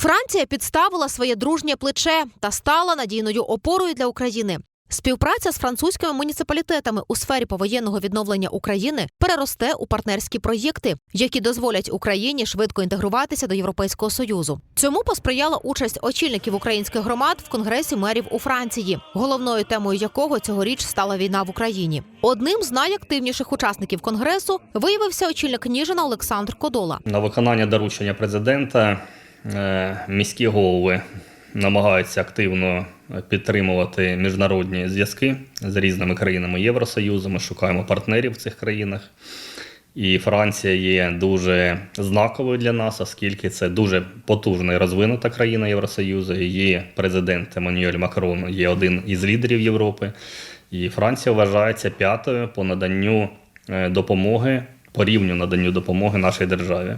Франція підставила своє дружнє плече та стала надійною опорою для України. Співпраця з французькими муніципалітетами у сфері повоєнного відновлення України переросте у партнерські проєкти, які дозволять Україні швидко інтегруватися до Європейського союзу. Цьому посприяла участь очільників українських громад в конгресі мерів у Франції, головною темою якого цьогоріч стала війна в Україні. Одним з найактивніших учасників конгресу виявився очільник Ніжина Олександр Кодола. На виконання доручення президента міські голови намагаються активно підтримувати міжнародні зв'язки з різними країнами Євросоюзу. Ми шукаємо партнерів в цих країнах. І Франція є дуже знаковою для нас, оскільки це дуже потужна і розвинута країна Євросоюзу. Її президент Еммануель Макрон є один із лідерів Європи. І Франція вважається п'ятою по наданню е, допомоги, по рівню наданню допомоги нашій державі.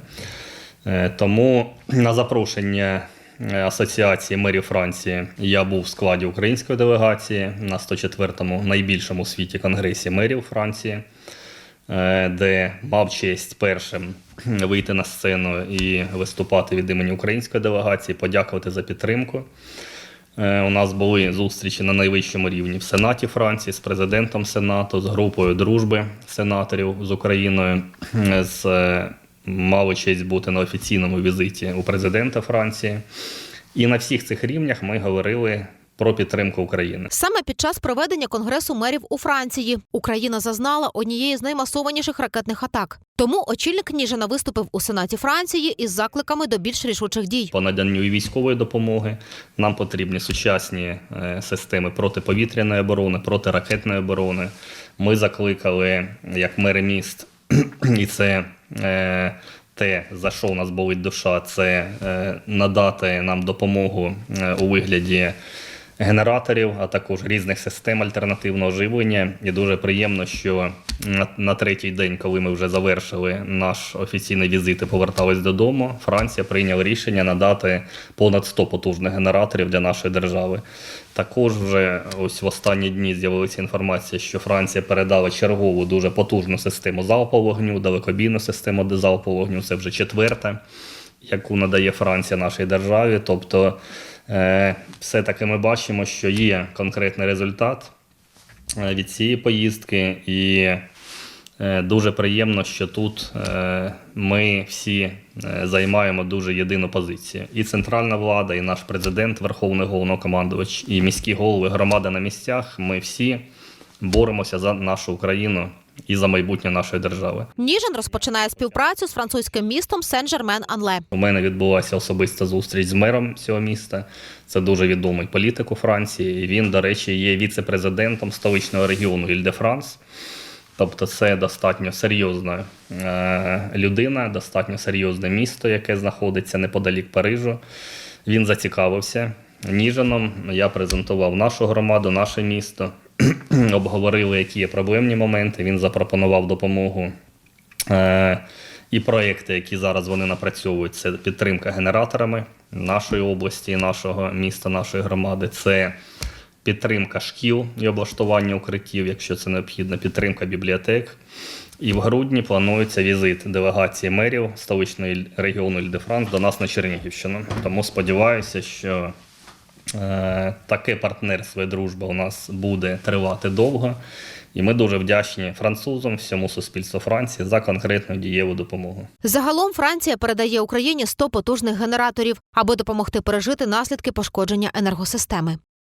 Е, Тому на запрошення е, Асоціації мерів Франції я був в складі української делегації на 104-му найбільшому у світі конгресі мерів Франції, е, де мав честь першим вийти на сцену і виступати від імені української делегації, подякувати за підтримку. У нас були зустрічі на найвищому рівні в Сенаті Франції з президентом Сенату, з групою дружби сенаторів з Україною. З, мали честь бути на офіційному візиті у президента Франції. І на всіх цих рівнях ми говорили про підтримку України. Саме під час проведення конгресу мерів у Франції Україна зазнала однієї з наймасованіших ракетних атак. Тому очільник Ніжина виступив у Сенаті Франції із закликами до більш рішучих дій. По наданню військової допомоги нам потрібні сучасні е, системи протиповітряної оборони, протиракетної оборони. Ми закликали як мери міст, і це е, те, за що у нас болить душа, це е, надати нам допомогу е, у вигляді генераторів, а також різних систем альтернативного живлення. І дуже приємно, що на, третій день, коли ми вже завершили наш офіційний візит і повертались додому, Франція прийняла рішення надати понад 100 потужних генераторів для нашої держави. Також вже ось в останні дні з'явилася інформація, що Франція передала чергову дуже потужну систему залпового вогню, далекобійну систему залпового вогню. Це вже четверта, яку надає Франція нашій державі. Тобто, все-таки ми бачимо, що є конкретний результат е, від цієї поїздки, і е, дуже приємно, що тут е, ми всі е, займаємо дуже єдину позицію. І центральна влада, і наш президент, Верховний головнокомандувач, і міські голови, громада на місцях. Ми всі боремося за нашу Україну і за майбутнє нашої держави. Ніжин розпочинає співпрацю з французьким містом Сен-Жермен-Анле. У мене відбулася особиста зустріч з мером цього міста. Це дуже відомий політик у Франції. Він, до речі, є віце-президентом столичного регіону Іль-де-Франс. Тобто це достатньо серйозна е, людина, достатньо серйозне місто, яке знаходиться неподалік Парижу. Він зацікавився Ніжином. Я презентував нашу громаду, наше місто. Обговорили, які є проблемні моменти. Він запропонував допомогу. Е, і проекти, які зараз вони напрацьовують, це підтримка генераторами нашої області, нашого міста, нашої громади. Це підтримка шкіл і облаштування укриттів, якщо це необхідно, підтримка бібліотек. І в грудні планується візит делегації мерів столичного регіону Іль-де-Франс до нас на Чернігівщину. Тому сподіваюся, що таке партнерство і дружба у нас буде тривати довго. І ми дуже вдячні французам, всьому суспільству Франції за конкретну дієву допомогу. Загалом Франція передає Україні 100 потужних генераторів, аби допомогти пережити наслідки пошкодження енергосистеми.